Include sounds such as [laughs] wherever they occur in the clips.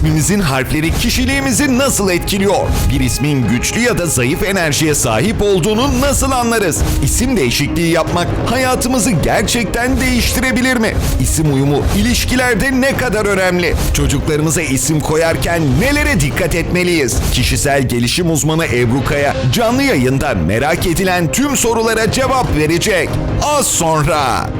İsmimizin harfleri kişiliğimizi nasıl etkiliyor? Bir ismin güçlü ya da zayıf enerjiye sahip olduğunu nasıl anlarız? İsim değişikliği yapmak hayatımızı gerçekten değiştirebilir mi? İsim uyumu ilişkilerde ne kadar önemli? Çocuklarımıza isim koyarken nelere dikkat etmeliyiz? Kişisel gelişim uzmanı Ebru Kaya canlı yayında merak edilen tüm sorulara cevap verecek. Az sonra.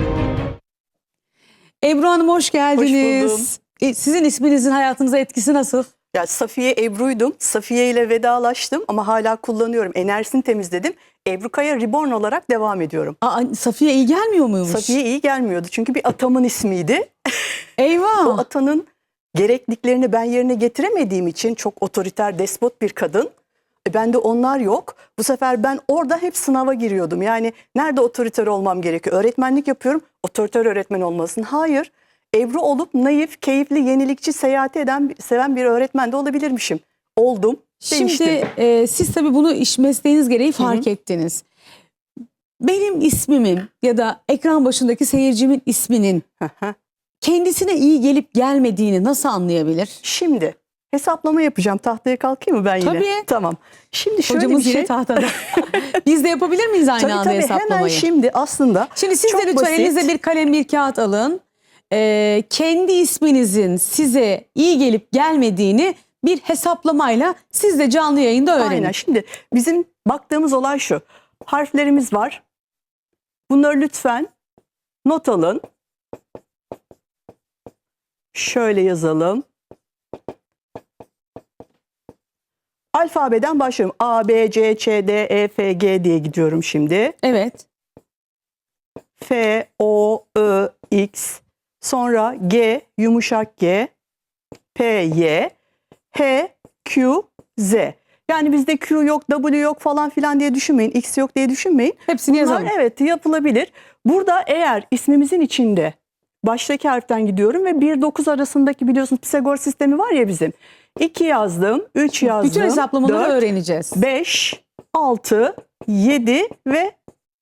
Ebru Hanım hoş geldiniz. Hoş buldum. E, Sizin isminizin hayatınıza etkisi nasıl? Ya Safiye Ebru'ydum. Safiye ile vedalaştım ama hala kullanıyorum. Enerjisini temizledim. Ebru Kaya Reborn olarak devam ediyorum. Aa, Safiye iyi gelmiyor muymuş? Safiye iyi gelmiyordu çünkü bir atamın ismiydi. [laughs] Eyvah. O atanın gerekliliklerini ben yerine getiremediğim için çok otoriter, despot bir kadın. E, bende onlar yok. Bu sefer ben orada hep sınava giriyordum. Yani nerede otoriter olmam gerekiyor? Öğretmenlik yapıyorum. Otoriter öğretmen olmasın. Hayır. Ebru olup naif, keyifli, yenilikçi, seyahat eden, seven bir öğretmen de olabilirmişim. Oldum. değiştim. Şimdi e, siz tabii bunu iş mesleğiniz gereği fark ettiniz. Benim ismimin ya da ekran başındaki seyircimin isminin kendisine iyi gelip gelmediğini nasıl anlayabilir? Şimdi hesaplama yapacağım. Tahtaya kalkayım mı ben yine? Tabii. Tamam. Şimdi şöyle Hocamız bir şey. yine tahtada. [laughs] Biz de yapabilir miyiz aynı Tabii anda tabii hesaplamayı? hemen şimdi aslında Şimdi siz de lütfen basit. elinize bir kalem bir kağıt alın. Ee, kendi isminizin size iyi gelip gelmediğini bir hesaplamayla siz de canlı yayında öğrenin. Aynen. Şimdi bizim baktığımız olay şu. Harflerimiz var. Bunları lütfen not alın. Şöyle yazalım. Alfabeden başlıyorum. A, B, C, Ç, D, E, F, G diye gidiyorum şimdi. Evet. F, O, Ö, X, sonra G, yumuşak G, P, Y, H, Q, Z. Yani bizde Q yok, W yok falan filan diye düşünmeyin. X yok diye düşünmeyin. Hepsini Bunlar yazalım. evet yapılabilir. Burada eğer ismimizin içinde baştaki harften gidiyorum ve 1-9 arasındaki biliyorsunuz Pisagor sistemi var ya bizim. 2 yazdım, 3 yazdım, Bütün hesaplamaları 4, öğreneceğiz. 5, 6, 7 ve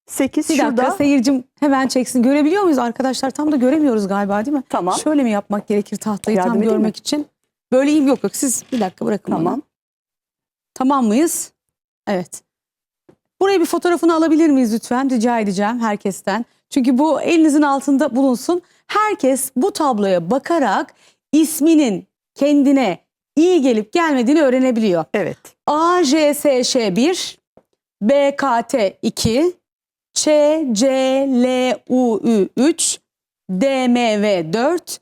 8 Bir şurada. dakika seyircim hemen çeksin. Görebiliyor muyuz arkadaşlar? Tam da göremiyoruz galiba değil mi? Tamam. Şöyle mi yapmak gerekir tahtayı Yardım tam edeyim görmek mi? için? Böyle iyi yok yok. Siz bir dakika bırakın bana. Tamam. Tamam mıyız? Evet. Buraya bir fotoğrafını alabilir miyiz lütfen? Rica edeceğim herkesten. Çünkü bu elinizin altında bulunsun. Herkes bu tabloya bakarak isminin kendine iyi gelip gelmediğini öğrenebiliyor. Evet. AJSŞ1, BKT2, ÇCLUÜ3, DMV4,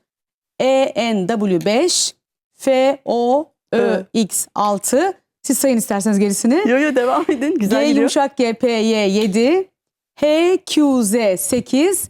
ENW5, FOÖX6. Siz sayın isterseniz gerisini. Yo yo devam edin. G Güzel gidiyor. yumuşak GPY 7, HQZ 8,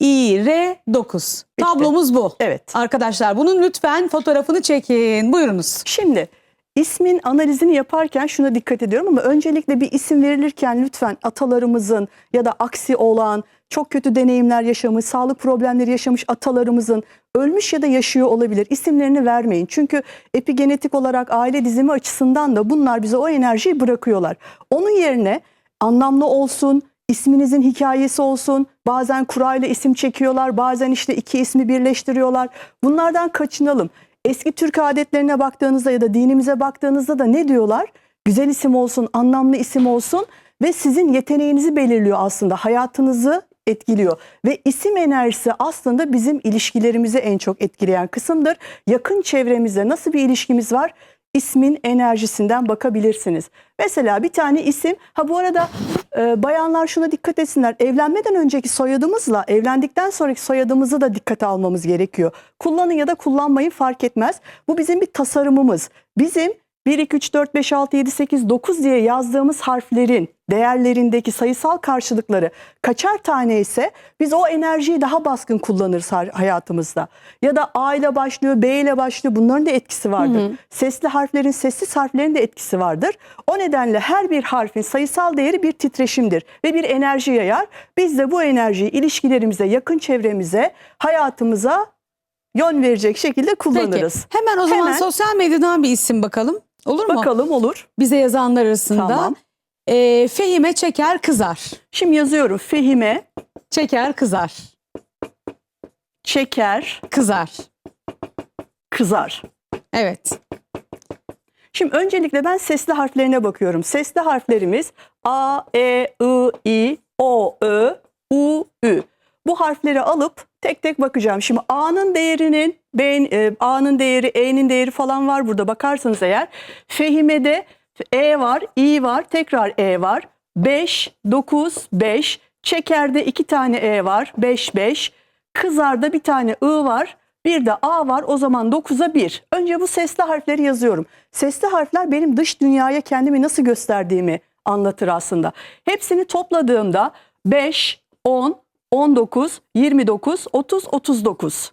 IIR 9. Bitti. Tablomuz bu. Evet. Arkadaşlar bunun lütfen fotoğrafını çekin. Buyurunuz. Şimdi ismin analizini yaparken şuna dikkat ediyorum ama öncelikle bir isim verilirken lütfen atalarımızın ya da aksi olan çok kötü deneyimler yaşamış, sağlık problemleri yaşamış atalarımızın ölmüş ya da yaşıyor olabilir. İsimlerini vermeyin. Çünkü epigenetik olarak aile dizimi açısından da bunlar bize o enerjiyi bırakıyorlar. Onun yerine anlamlı olsun, isminizin hikayesi olsun. Bazen kurayla isim çekiyorlar, bazen işte iki ismi birleştiriyorlar. Bunlardan kaçınalım. Eski Türk adetlerine baktığınızda ya da dinimize baktığınızda da ne diyorlar? Güzel isim olsun, anlamlı isim olsun ve sizin yeteneğinizi belirliyor aslında. Hayatınızı etkiliyor ve isim enerjisi aslında bizim ilişkilerimizi en çok etkileyen kısımdır. Yakın çevremizde nasıl bir ilişkimiz var? İsmin enerjisinden bakabilirsiniz. Mesela bir tane isim, ha bu arada e, bayanlar şuna dikkat etsinler. Evlenmeden önceki soyadımızla evlendikten sonraki soyadımızı da dikkate almamız gerekiyor. Kullanın ya da kullanmayın fark etmez. Bu bizim bir tasarımımız. Bizim 1, 2, 3, 4, 5, 6, 7, 8, 9 diye yazdığımız harflerin değerlerindeki sayısal karşılıkları kaçar tane ise biz o enerjiyi daha baskın kullanırız hayatımızda. Ya da A ile başlıyor, B ile başlıyor bunların da etkisi vardır. Sesli harflerin, sessiz harflerin de etkisi vardır. O nedenle her bir harfin sayısal değeri bir titreşimdir ve bir enerji yayar. Biz de bu enerjiyi ilişkilerimize, yakın çevremize, hayatımıza yön verecek şekilde kullanırız. Peki. Hemen o zaman Hemen. sosyal medyadan bir isim bakalım. Olur mu? Bakalım olur. Bize yazanlar arasında. Tamam. Ee, Fehime çeker kızar. Şimdi yazıyorum Fehime Çeker kızar. çeker Kızar. kızar. Evet. Şimdi öncelikle ben sesli harflerine bakıyorum. Sesli harflerimiz A, E, I, I, O, Ö, U, Ü. Bu harfleri alıp tek tek bakacağım. Şimdi A'nın değerinin, B'nin, e, A'nın değeri, E'nin değeri falan var burada bakarsanız eğer. Fehimede E var, İ var, tekrar E var. 5, 9, 5. Çekerde iki tane E var, 5, 5. Kızarda bir tane I var. Bir de A var o zaman 9'a 1. Önce bu sesli harfleri yazıyorum. Sesli harfler benim dış dünyaya kendimi nasıl gösterdiğimi anlatır aslında. Hepsini topladığımda 5, 10, 19, 29, 30, 39.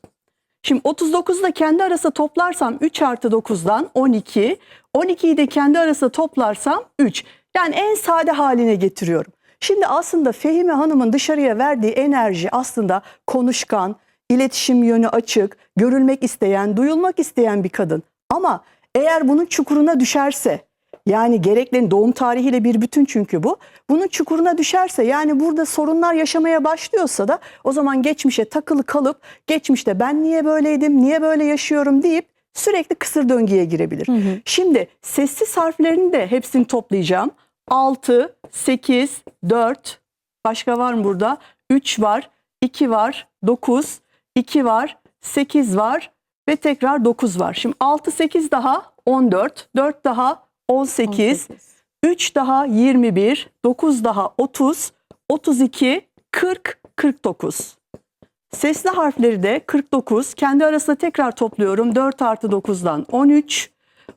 Şimdi 39'u da kendi arası toplarsam 3 artı 9'dan 12. 12'yi de kendi arası toplarsam 3. Yani en sade haline getiriyorum. Şimdi aslında Fehime Hanım'ın dışarıya verdiği enerji aslında konuşkan, iletişim yönü açık, görülmek isteyen, duyulmak isteyen bir kadın. Ama eğer bunun çukuruna düşerse, yani gereklerin doğum tarihiyle bir bütün çünkü bu. Bunun çukuruna düşerse yani burada sorunlar yaşamaya başlıyorsa da o zaman geçmişe takılı kalıp geçmişte ben niye böyleydim, niye böyle yaşıyorum deyip sürekli kısır döngüye girebilir. Şimdi sessiz harflerini de hepsini toplayacağım. 6, 8, 4, başka var mı burada? 3 var, 2 var, 9, 2 var, 8 var ve tekrar 9 var. Şimdi 6, 8 daha 14, 4 daha 18, 3 daha 21, 9 daha 30, 32, 40, 49. Sesli harfleri de 49. Kendi arasında tekrar topluyorum. 4 artı 9'dan 13.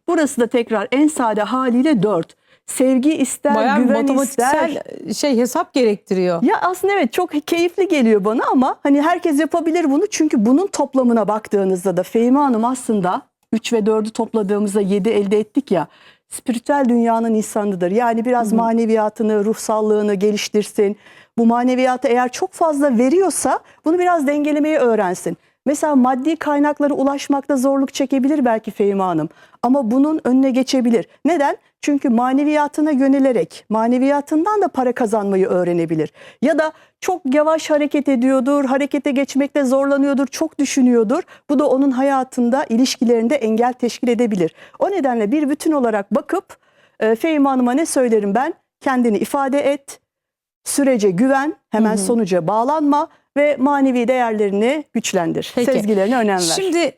Burası da tekrar en sade haliyle 4. Sevgi ister, Bayağı güven matematiksel ister. şey hesap gerektiriyor. Ya aslında evet çok keyifli geliyor bana ama hani herkes yapabilir bunu. Çünkü bunun toplamına baktığınızda da Fehmi Hanım aslında 3 ve 4'ü topladığımızda 7 elde ettik ya. Spiritüel dünyanın insanıdır. Yani biraz maneviyatını, ruhsallığını geliştirsin. Bu maneviyatı eğer çok fazla veriyorsa bunu biraz dengelemeyi öğrensin. Mesela maddi kaynaklara ulaşmakta zorluk çekebilir belki Fehmi Hanım. Ama bunun önüne geçebilir. Neden? Çünkü maneviyatına yönelerek, maneviyatından da para kazanmayı öğrenebilir. Ya da çok yavaş hareket ediyordur, harekete geçmekte zorlanıyordur, çok düşünüyordur. Bu da onun hayatında, ilişkilerinde engel teşkil edebilir. O nedenle bir bütün olarak bakıp e, Fehmi Hanım'a ne söylerim ben? Kendini ifade et, sürece güven, hemen sonuca bağlanma ve manevi değerlerini güçlendir. Peki. Sezgilerine önem ver. Şimdi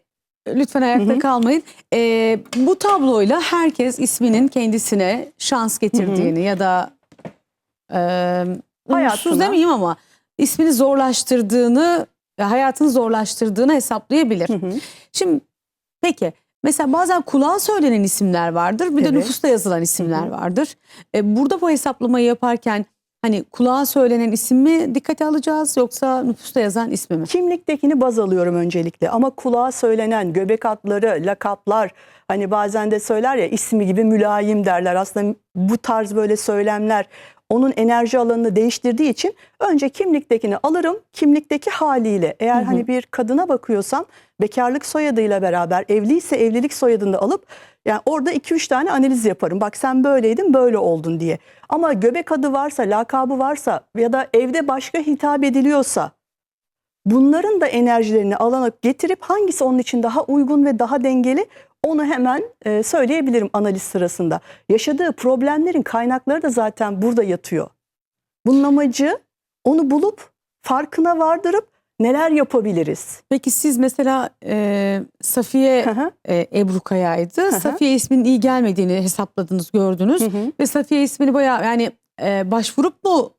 lütfen ayakta kalmayın. Ee, bu tabloyla herkes isminin kendisine şans getirdiğini ya da e, Hayatına. demeyeyim ama ismini zorlaştırdığını, hayatını zorlaştırdığını hesaplayabilir. Şimdi peki mesela bazen kulağa söylenen isimler vardır bir de Evet. nüfusta yazılan isimler vardır. E, burada bu hesaplamayı yaparken hani kulağa söylenen isim mi dikkate alacağız yoksa nüfusta yazan ismi mi? Kimliktekini baz alıyorum öncelikle ama kulağa söylenen göbek adları, lakaplar hani bazen de söyler ya ismi gibi mülayim derler. Aslında bu tarz böyle söylemler onun enerji alanını değiştirdiği için önce kimliktekini alırım. Kimlikteki haliyle eğer hani bir kadına bakıyorsam bekarlık soyadıyla beraber evliyse evlilik soyadını da alıp yani orada 2-3 tane analiz yaparım. Bak sen böyleydin böyle oldun diye. Ama göbek adı varsa, lakabı varsa ya da evde başka hitap ediliyorsa bunların da enerjilerini alana getirip hangisi onun için daha uygun ve daha dengeli onu hemen e, söyleyebilirim analiz sırasında. Yaşadığı problemlerin kaynakları da zaten burada yatıyor. Bunun amacı onu bulup farkına vardırıp neler yapabiliriz? Peki siz mesela e, Safiye Hı hı. e, Ebru Kaya'ydı. hı. Safiye isminin iyi gelmediğini hesapladınız, gördünüz. Hı hı. Ve Safiye ismini bayağı yani e, başvurup mu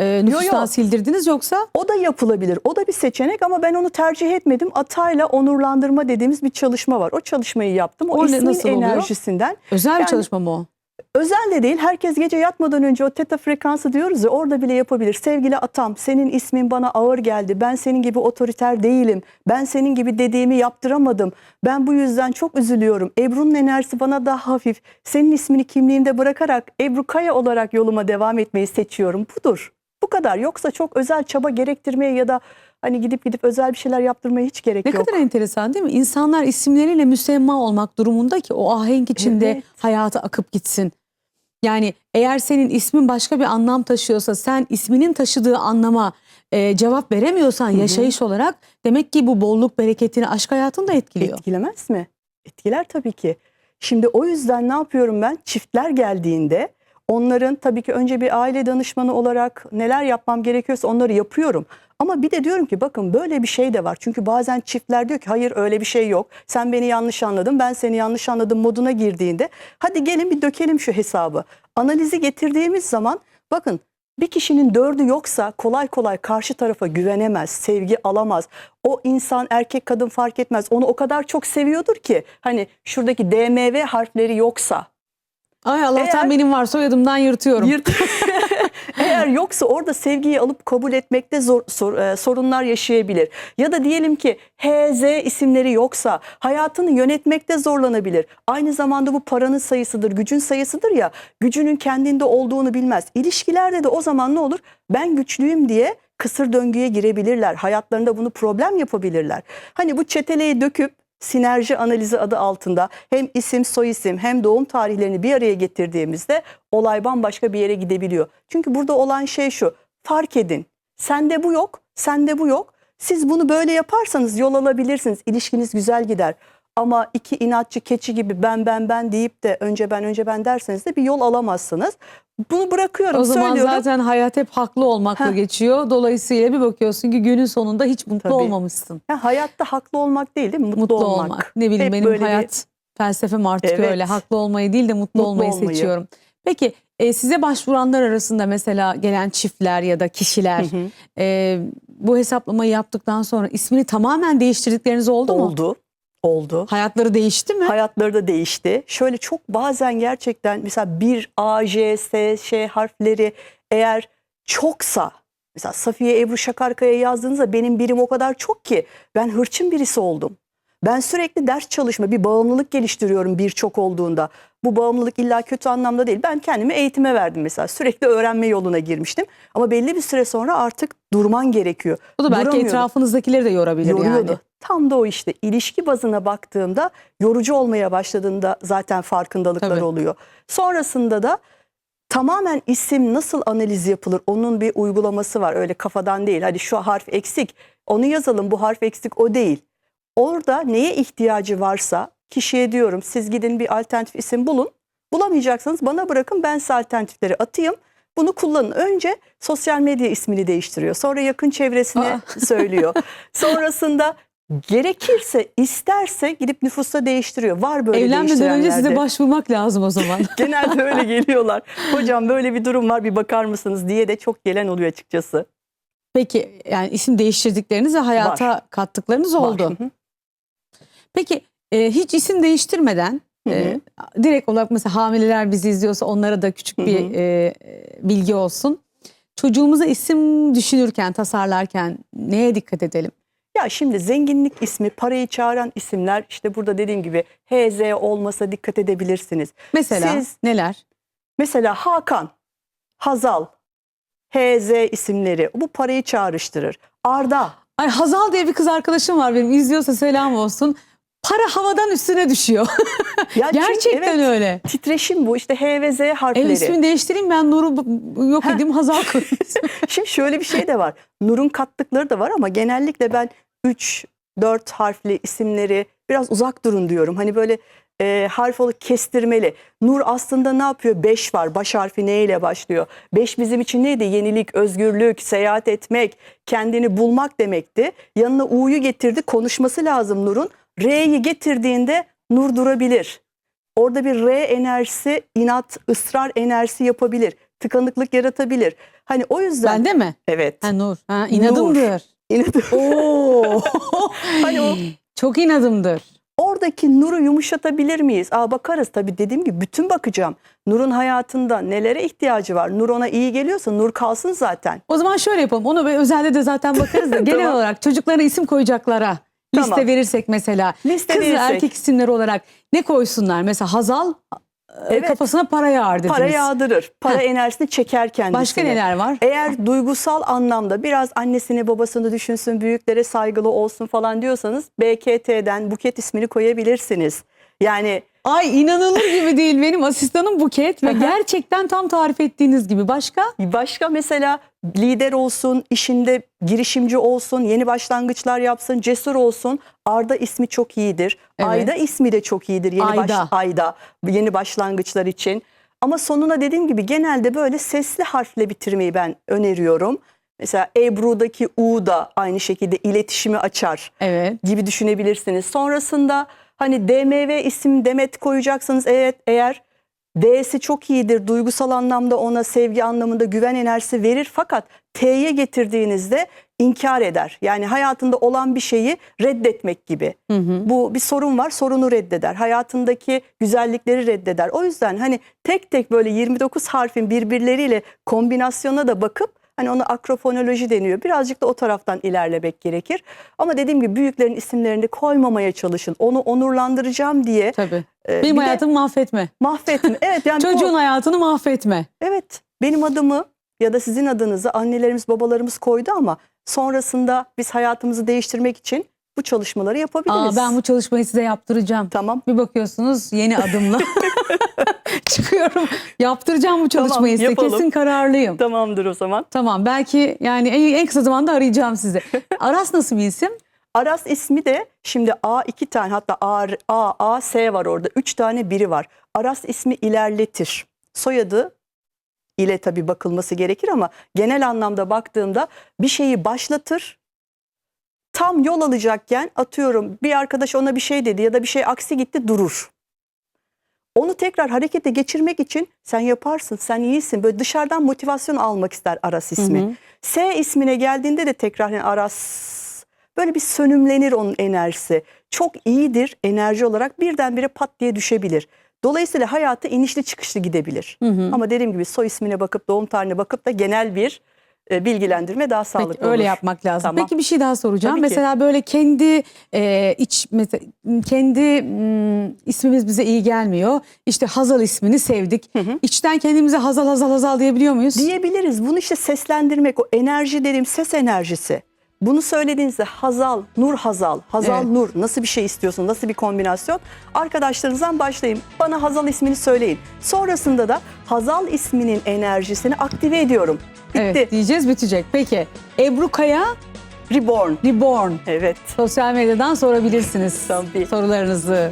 e, nüfustan yo. sildirdiniz yoksa? O da yapılabilir. O da bir seçenek ama ben onu tercih etmedim. Atayla onurlandırma dediğimiz bir çalışma var. O çalışmayı yaptım. O, O ismin nasıl oluyor? enerjisinden. Özel bir Yani- çalışma mı o? Özel de değil. Herkes gece yatmadan önce o teta frekansı diyoruz ya orada bile yapabilir. Sevgili atam senin ismin bana ağır geldi. Ben senin gibi otoriter değilim. Ben senin gibi dediğimi yaptıramadım. Ben bu yüzden çok üzülüyorum. Ebru'nun enerjisi bana daha hafif. Senin ismini kimliğimde bırakarak Ebru Kaya olarak yoluma devam etmeyi seçiyorum. Budur. Bu kadar. Yoksa çok özel çaba gerektirmeye ya da hani gidip gidip özel bir şeyler yaptırmaya hiç gerek Ne yok. kadar enteresan değil mi? İnsanlar isimleriyle müsemma olmak durumunda ki o ahenk içinde Evet. hayata akıp gitsin. Yani eğer senin ismin başka bir anlam taşıyorsa sen isminin taşıdığı anlama e, cevap veremiyorsan yaşayış olarak demek ki bu bolluk bereketini aşk hayatını da etkiliyor. Etkilemez mi? Etkiler tabii ki. Şimdi o yüzden ne yapıyorum ben? Çiftler geldiğinde onların tabii ki önce bir aile danışmanı olarak neler yapmam gerekiyorsa onları yapıyorum. Ama bir de diyorum ki bakın böyle bir şey de var. Çünkü bazen çiftler diyor ki hayır öyle bir şey yok. Sen beni yanlış anladın ben seni yanlış anladım moduna girdiğinde hadi gelin bir dökelim şu hesabı. Analizi getirdiğimiz zaman bakın bir kişinin dördü yoksa kolay kolay karşı tarafa güvenemez, sevgi alamaz. O insan erkek kadın fark etmez. Onu o kadar çok seviyordur ki hani şuradaki DMV harfleri yoksa Ay Allah'tan Eğer- benim var soyadımdan yırtıyorum. Yırt- [laughs] Eğer yoksa orada sevgiyi alıp kabul etmekte zor, sor- e, sorunlar yaşayabilir. Ya da diyelim ki HZ isimleri yoksa hayatını yönetmekte zorlanabilir. Aynı zamanda bu paranın sayısıdır, gücün sayısıdır ya. Gücünün kendinde olduğunu bilmez. İlişkilerde de o zaman ne olur? Ben güçlüyüm diye kısır döngüye girebilirler. Hayatlarında bunu problem yapabilirler. Hani bu çeteleyi döküp sinerji analizi adı altında hem isim soyisim hem doğum tarihlerini bir araya getirdiğimizde olay bambaşka bir yere gidebiliyor. Çünkü burada olan şey şu fark edin sende bu yok sende bu yok siz bunu böyle yaparsanız yol alabilirsiniz ilişkiniz güzel gider. Ama iki inatçı keçi gibi ben ben ben deyip de önce ben önce ben derseniz de bir yol alamazsınız. Bunu bırakıyorum O zaman söylüyorum. zaten hayat hep haklı olmakla Heh. geçiyor. Dolayısıyla bir bakıyorsun ki günün sonunda hiç mutlu Tabii. olmamışsın. Ya hayatta haklı olmak değil değil mi? Mutlu, Mutlu olmak. olmak. Ne bileyim Hep benim böyle bir- hayat felsefem artık Evet. öyle. Haklı olmayı değil de mutlu, Mutlu olmayı, olmayı. seçiyorum. Peki e, size başvuranlar arasında mesela gelen çiftler ya da kişiler Hı hı. e, bu hesaplamayı yaptıktan sonra ismini tamamen değiştirdikleriniz oldu mu? Oldu. Oldu. Hayatları değişti mi? Hayatları da değişti. Şöyle çok bazen gerçekten mesela bir A, J, S, Ş harfleri eğer çoksa mesela Safiye Ebru Şakarkaya yazdığınızda benim birim o kadar çok ki ben hırçın birisi oldum. Ben sürekli ders çalışma, bir bağımlılık geliştiriyorum birçok olduğunda. Bu bağımlılık illa kötü anlamda değil. Ben kendimi eğitime verdim mesela. Sürekli öğrenme yoluna girmiştim. Ama belli bir süre sonra artık durman gerekiyor. Bu da belki etrafınızdakileri de yorabilir Yoruyordu. yani. Tam da o işte ilişki bazına baktığımda yorucu olmaya başladığında zaten farkındalıklar Tabii. oluyor. Sonrasında da tamamen isim nasıl analiz yapılır onun bir uygulaması var. Öyle kafadan değil. Hadi şu harf eksik onu yazalım bu harf eksik o değil. Orada neye ihtiyacı varsa kişiye diyorum siz gidin bir alternatif isim bulun. Bulamayacaksanız bana bırakın ben size alternatifleri atayım. Bunu kullanın. Önce sosyal medya ismini değiştiriyor. Sonra yakın çevresine söylüyor. [laughs] Sonrasında gerekirse isterse gidip nüfusta değiştiriyor. Var böyle Evlenmeden önce size başvurmak lazım o zaman. [laughs] Genelde öyle geliyorlar. Hocam böyle bir durum var bir bakar mısınız diye de çok gelen oluyor açıkçası. Peki yani isim değiştirdikleriniz ve hayata kattıklarınız oldu. Var. Hı hı. Peki e, hiç isim değiştirmeden Hı e, direkt olarak mesela hamileler bizi izliyorsa onlara da küçük Hı bir hı. e, bilgi olsun. Çocuğumuza isim düşünürken, tasarlarken neye dikkat edelim? Ya şimdi zenginlik ismi, parayı çağıran isimler işte burada dediğim gibi HZ olmasa dikkat edebilirsiniz. Mesela Siz- neler? Mesela Hakan, Hazal, HZ isimleri bu parayı çağrıştırır. Arda, Ay Hazal diye bir kız arkadaşım var benim izliyorsa selam olsun. Para havadan üstüne düşüyor. [laughs] ya çünkü Gerçekten evet, öyle. titreşim bu işte H ve Z harfleri. Ev ismini değiştireyim ben Nur'u yok edeyim Hazal koyayım. [laughs] Şimdi şöyle bir şey de var. Nur'un kattıkları da var ama genellikle ben 3 4 harfli isimleri biraz uzak durun diyorum. Hani böyle e, harf olup kestirmeli. Nur aslında ne yapıyor? 5 var. Baş harfi ne ile başlıyor? 5 bizim için neydi? Yenilik, özgürlük, seyahat etmek, kendini bulmak demekti. Yanına U'yu getirdi. Konuşması lazım Nur'un. R'yi getirdiğinde Nur durabilir. Orada bir R enerjisi, inat, ısrar enerjisi yapabilir. Tıkanıklık yaratabilir. Hani o yüzden Bende mi? evet. Ha Nur. Ha, inadımdır. İnat- Oo. [laughs] Hani o- Çok inadımdır. Oradaki nuru yumuşatabilir miyiz? Aa bakarız tabii dediğim gibi bütün bakacağım. Nur'un hayatında nelere ihtiyacı var? Nur ona iyi geliyorsa Nur kalsın zaten. O zaman şöyle yapalım. Onu böyle özelde de zaten bakarız da [laughs] genel Tamam. olarak çocuklara isim koyacaklara liste Tamam. verirsek mesela Liste kız ve verirsek. erkek isimleri olarak ne koysunlar? Mesela Hazal Evet. kafasına para dediniz. Para yağdırır. Para Heh. enerjisini çeker kendisine. Başka neler var? Eğer duygusal anlamda biraz annesini babasını düşünsün, büyüklere saygılı olsun falan diyorsanız BKT'den Buket ismini koyabilirsiniz. Yani Ay inanılır gibi değil benim asistanım Buket ve gerçekten tam tarif ettiğiniz gibi. Başka? Başka mesela lider olsun, işinde girişimci olsun, yeni başlangıçlar yapsın, cesur olsun. Arda ismi çok iyidir. Evet. Ayda ismi de çok iyidir yeni baş, Ayda. ayda yeni başlangıçlar için. Ama sonuna dediğim gibi genelde böyle sesli harfle bitirmeyi ben öneriyorum. Mesela Ebru'daki U da aynı şekilde iletişimi açar Evet. gibi düşünebilirsiniz. Sonrasında hani DMV isim Demet koyacaksınız evet eğer D'si çok iyidir. Duygusal anlamda ona sevgi anlamında güven enerjisi verir fakat T'ye getirdiğinizde inkar eder. Yani hayatında olan bir şeyi reddetmek gibi. Bu bir sorun var, sorunu reddeder. Hayatındaki güzellikleri reddeder. O yüzden hani tek tek böyle 29 harfin birbirleriyle kombinasyona da bakıp Hani ona akrofonoloji deniyor. Birazcık da o taraftan ilerlemek gerekir. Ama dediğim gibi büyüklerin isimlerini koymamaya çalışın. Onu onurlandıracağım diye Tabii. e, Benim bir de hayatımı mahvetme. mahvetme. Evet yani [laughs] bu- Çocuğun hayatını mahvetme. evet benim adımı ya da sizin adınızı annelerimiz babalarımız koydu ama sonrasında biz hayatımızı değiştirmek için bu çalışmaları Aa, yapabiliriz. ben bu çalışmayı size yaptıracağım. Tamam. Bir bakıyorsunuz yeni adımla [laughs] çıkıyorum. Yaptıracağım bu çalışmayı size. yapalım. Kesin kararlıyım. Tamamdır o zaman. Tamam belki yani en, en kısa zamanda arayacağım sizi. [laughs] Aras nasıl bir isim? Aras ismi de şimdi A iki tane hatta A, A, A, S var orada. Üç tane biri var. Aras ismi ilerletir. Soyadı ile tabii bakılması gerekir ama genel anlamda baktığımda bir şeyi başlatır. Tam yol alacakken atıyorum bir arkadaş ona bir şey dedi ya da bir şey aksi gitti durur. Onu tekrar harekete geçirmek için sen yaparsın, sen iyisin. Böyle dışarıdan motivasyon almak ister Aras ismi. Hı hı. S ismine geldiğinde de tekrar yani Aras böyle bir sönümlenir onun enerjisi. Çok iyidir enerji olarak birdenbire pat diye düşebilir. Dolayısıyla hayatı inişli çıkışlı gidebilir. Ama dediğim gibi soy ismine bakıp doğum tarihine bakıp da genel bir e, bilgilendirme daha sağlıklı Peki, öyle olur. yapmak lazım. Tamam. Peki bir şey daha soracağım. Tabii ki. mesela böyle kendi e, iç mesela, kendi mm, ismimiz bize iyi gelmiyor. İşte Hazal ismini sevdik. İçten kendimize Hazal Hazal Hazal diyebiliyor muyuz? Diyebiliriz. Bunu işte seslendirmek, o enerji dediğim ses enerjisi. Bunu söylediğinizde Hazal, Nur Hazal, Hazal Evet. Nur nasıl bir şey istiyorsun, nasıl bir kombinasyon? Arkadaşlarınızdan başlayın. Bana Hazal ismini söyleyin. Sonrasında da Hazal isminin enerjisini aktive ediyorum. Bitti. Evet diyeceğiz bitecek. Peki Ebru Kaya Reborn. Reborn. Evet. Sosyal medyadan sorabilirsiniz Tabii. sorularınızı.